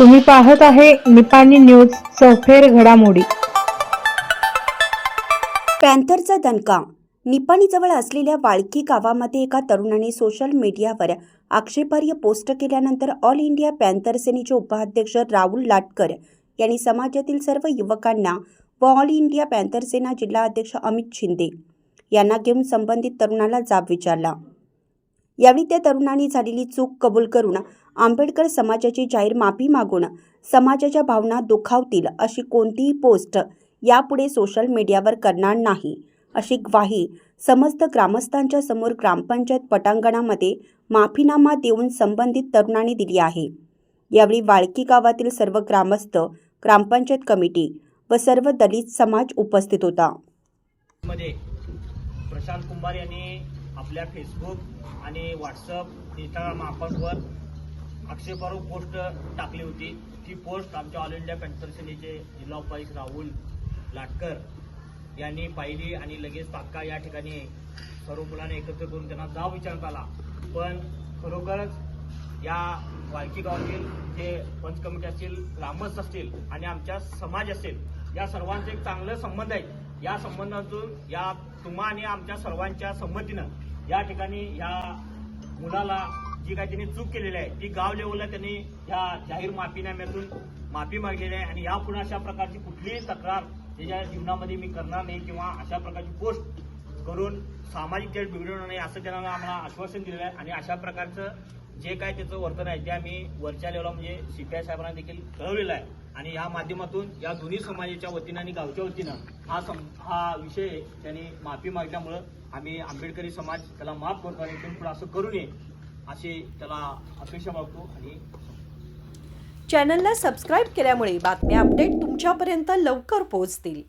तुम्ही पाहत आहे निपाणी न्यूज चौफेर घडामोडी. पॅन्थरचा दणका. निपाणीजवळ असलेल्या वाळकी गावामध्ये एका तरुणाने सोशल मीडियावर आक्षेपार्ह पोस्ट केल्यानंतर ऑल इंडिया पॅन्थर सेनेचे उपाध्यक्ष राहुल लाटकर यांनी समाजातील सर्व युवकांना व ऑल इंडिया पॅन्थर सेना जिल्हा अध्यक्ष अमित शिंदे यांना घेऊन संबंधित तरुणाला जाब विचारला. यावेळी त्या तरुणाने झालेली चूक कबूल करून आंबेडकर समाजाची जाहीर माफी मागून समाजाच्या भावना दुखावतील अशी कोणतीही पोस्ट यापुढे सोशल मीडियावर करणार नाही. अशी ग्वाही समस्त ग्रामस्थांच्या समोर ग्रामपंचायत पटांगणामध्ये माफीनामा देऊन संबंधित तरुणांनी दिली आहे. यावेळी वाळकी गावातील सर्व ग्रामस्थ ग्रामपंचायत कमिटी व सर्व दलित समाज उपस्थित होता. मध्ये प्रशांत कुंभार यांनी आपल्या फेसबुक आणि व्हॉट्सअप इंस्टाग्राम अकाउंटवर आक्षेपार्ह पोस्ट टाकली होती. ती पोस्ट आमच्या ऑल इंडिया पॅन्थर सेनेचे जिल्हा उपायुक्त राहुल लाटकर यांनी पाहिली आणि लगेच तात्काळ या ठिकाणी सर्व मुलांना एकत्र करून त्यांना जाव विचारण्यात आला. पण खरोखरच या वाळकी गावातील जे पंच कमिटी असतील ग्रामस्थ असतील आणि आमच्या समाज असेल या सर्वांचे एक चांगलं संबंध आहे. या संबंधातून या तुम्हा आणि आमच्या सर्वांच्या संमतीनं या ठिकाणी या मुलाला जी काही त्यांनी चूक केलेली आहे ती गाव लेवलला त्यांनी या जाहीर माफीनाम्यातून माफी मागलेली आहे आणि यापुढे अशा प्रकारची कुठलीही तक्रार त्याच्या जीवनामध्ये मी करणार नाही किंवा अशा प्रकारची पोस्ट करून सामाजिक तेढ बिघडवणार नाही असं त्यांना आम्हाला आश्वासन दिलेलं आहे. आणि अशा प्रकारचं जे काय त्याचं वर्तन आहे ते आम्ही वरच्या लेवलला म्हणजे सीपीआय साहेबांना देखील कळवलेलं आहे. आणि या माध्यमातून या दोन्ही समाजाच्या वतीनं आणि गावच्या वतीनं हा सम हा विषय त्यांनी माफी मागल्यामुळं आम्ही आंबेडकरी समाज त्याला माफ करतो आणि इथून पुढे असं करू नये. अशी त्याला अपेक्षा मागतो आणि चॅनलला सबस्क्राईब केल्यामुळे बातम्या अपडेट तुमच्यापर्यंत लवकर पोहोचतील.